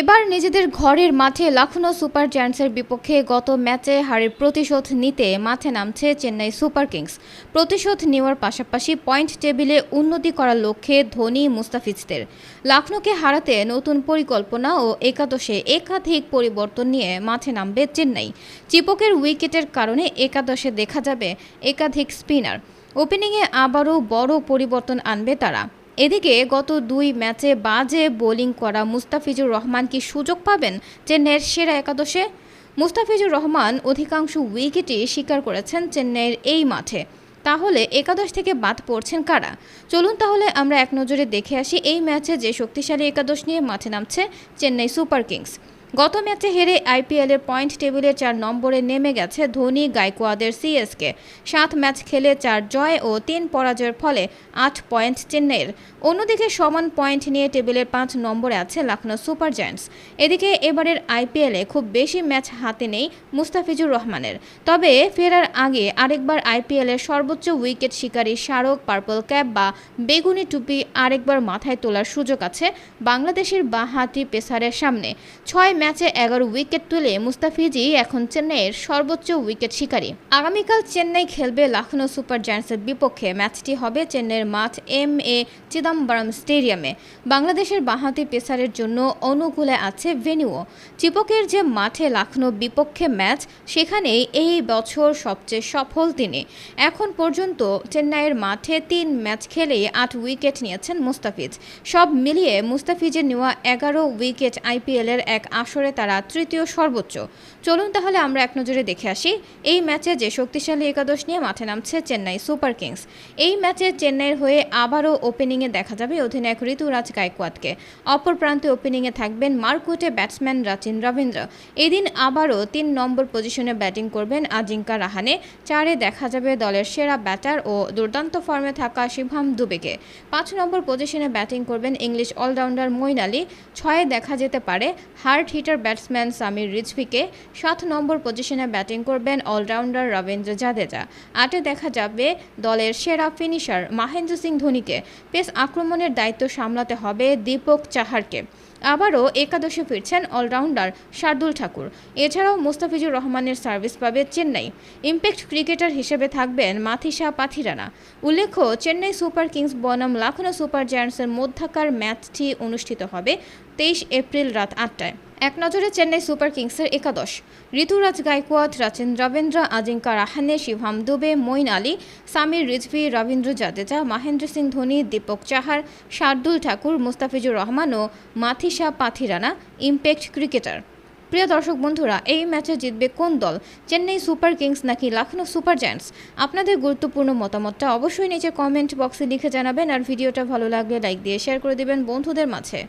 এবার নিজেদের ঘরের মাঠে লখনৌ সুপার জায়ান্টসের বিপক্ষে গত ম্যাচে হারের প্রতিশোধ নিতে মাঠে নামছে চেন্নাই সুপার কিংস। প্রতিশোধ নেওয়ার পাশাপাশি পয়েন্ট টেবিলে উন্নতি করার লক্ষ্যে ধোনি, মুস্তাফিজদের। লখনৌকে হারাতে নতুন পরিকল্পনা ও একাদশে একাধিক পরিবর্তন নিয়ে মাঠে নামবে চেন্নাই। চিপকের উইকেটের কারণে একাদশে দেখা যাবে একাধিক স্পিনার। ওপেনিংয়ে আবারও বড় পরিবর্তন আনবে তারা। এদিকে গত দুই ম্যাচে বাজে বোলিং করা মুস্তাফিজুর রহমান কি সুযোগ পাবেন চেন্নাইয়ের সেরা একাদশে? মুস্তাফিজুর রহমান অধিকাংশ উইকেটই স্বীকার করেছেন চেন্নাইয়ের এই মাঠে। তাহলে একাদশ থেকে বাদ পড়ছেন কারা? চলুন তাহলে আমরা এক নজরে দেখে আসি এই ম্যাচে যে শক্তিশালী একাদশ নিয়ে মাঠে নামছে চেন্নাই সুপার কিংস। গত ম্যাচে হেরে আইপিএলের পয়েন্ট টেবিলে চার নম্বরে নেমে গেছে ধোনি, গাইকোয়াদের সিএসকে। সাত ম্যাচ খেলে চার জয় ও তিন পরাজয়ের ফলে আট পয়েন্ট চেন্নাইয়ের অন্যদিকে সমান পয়েন্ট নিয়ে টেবিলের পাঁচ নম্বরে আছে লখনৌ সুপার জায়ান্টস। এদিকে এবারের আইপিএলে খুব বেশি ম্যাচ হাতে নেই মুস্তাফিজুর রহমানের। তবে ফেরার আগে আরেকবার আইপিএলের সর্বোচ্চ উইকেট শিকারী স্মারক পার্পল ক্যাপ বা বেগুনি টুপি আরেকবার মাথায় তোলার সুযোগ আছে বাংলাদেশের বাঁহাতি পেসারের সামনে। ছয় ম্যাচে এগারো উইকেট তুলে মুস্তাফিজই এখন চেন্নাইয়ের সর্বোচ্চ উইকেট শিকারী। আগামীকাল চেন্নাই খেলবে লখনৌ সুপার জায়ান্টসের বিপক্ষে। ম্যাচটি হবে চেন্নাইয়ের মাঠ এম এ চিদম্বরম স্টেডিয়ামে। বাংলাদেশের বাঁহাতি পেসারের জন্য অনুকূলে আছে ভেনিউও চিপকের যে মাঠে লখনৌ বিপক্ষে ম্যাচ, সেখানেই এই বছর সবচেয়ে সফল তিনি। এখন পর্যন্ত চেন্নাইয়ের মাঠে তিন ম্যাচ খেলেই আট উইকেট নিয়েছেন মুস্তাফিজ। সব মিলিয়ে মুস্তাফিজের নেওয়া এগারো উইকেট আইপিএলের এক আসরে তারা তৃতীয় সর্বোচ্চ। চলুন তাহলে আমরা এক নজরে দেখে আসি। এই ম্যাচে যে শক্তিশালী একাদশ নিয়ে মাঠে নামছে চেন্নাই সুপার কিংস। এই ম্যাচে চেন্নাইয়ের হয়ে আবারও ওপেনিংয়ে দেখা যাবে অধিনায়ক ঋতুরাজ গায়কোয়াদকে অপর প্রান্তে ওপেনিংয়ে থাকবেন মার্কুটে ব্যাটসম্যান রাচিন রবীন্দ্র। এদিন আবারও তিন নম্বর পজিশনে ব্যাটিং করবেন আজিঙ্কা রাহানে। চারে দেখা যাবে দলের সেরা ব্যাটার ও দুর্দান্ত ফর্মে থাকা শিভাম দুবেকে। পাঁচ নম্বর পজিশনে ব্যাটিং করবেন ইংলিশ অলরাউন্ডার মইন আলী। ছয়ে দেখা যেতে পারে হার্ড হিটার ব্যাটসম্যান সামির রিজভিকে সাত নম্বর পজিশনে ব্যাটিং করবেন অলরাউন্ডার রবীন্দ্র জাদেজা। আটে দেখা যাবে দলের সেরা ফিনিশার মাহেন্দ্র সিং ধোনিকে। পেস আক্রমণের দায়িত্ব সামলাতে হবে দীপক চাহারকে। আবারও একাদশে ফিরছেন অলরাউন্ডার শার্দুল ঠাকুর। এছাড়াও মুস্তাফিজুর রহমানের সার্ভিস পাবে চেন্নাই। ইম্প্যাক্ট ক্রিকেটার হিসেবে থাকবেন মাথিসা পাথিরানা। উল্লেখ্য, চেন্নাই সুপার কিংস বনাম লখনৌ সুপার জায়ান্টসের মধ্যাকার ম্যাচটি অনুষ্ঠিত হবে তেইশ এপ্রিল রাত আটটায়। এক নজরে চেন্নাই সুপার কিংসের একাদশ। ঋতুরাজ গায়কোয়াদ রাচেন রবীন্দ্র, আজিঙ্কা রাহানে শিভাম দুবে মইন আলী, সামির রিজভি, রবীন্দ্র জাদেজা, মহেন্দ্র সিং ধোনি, দীপক চাহার, শার্দুল ঠাকুর, মুস্তাফিজুর রহমান ও মাথিসা পাথিরানা ইম্প্যাক্ট ক্রিকেটার। প্রিয় দর্শক বন্ধুরা, এই ম্যাচে জিতবে কোন দল? চেন্নাই সুপার কিংস নাকি লখনৌ সুপার জায়ান্টস? আপনাদের গুরুত্বপূর্ণ মতামতটা অবশ্যই নিচে কমেন্ট বক্সে লিখে জানাবেন আর ভিডিওটা ভালো লাগলে লাইক দিয়ে শেয়ার করে দিবেন বন্ধুদের মাঝে।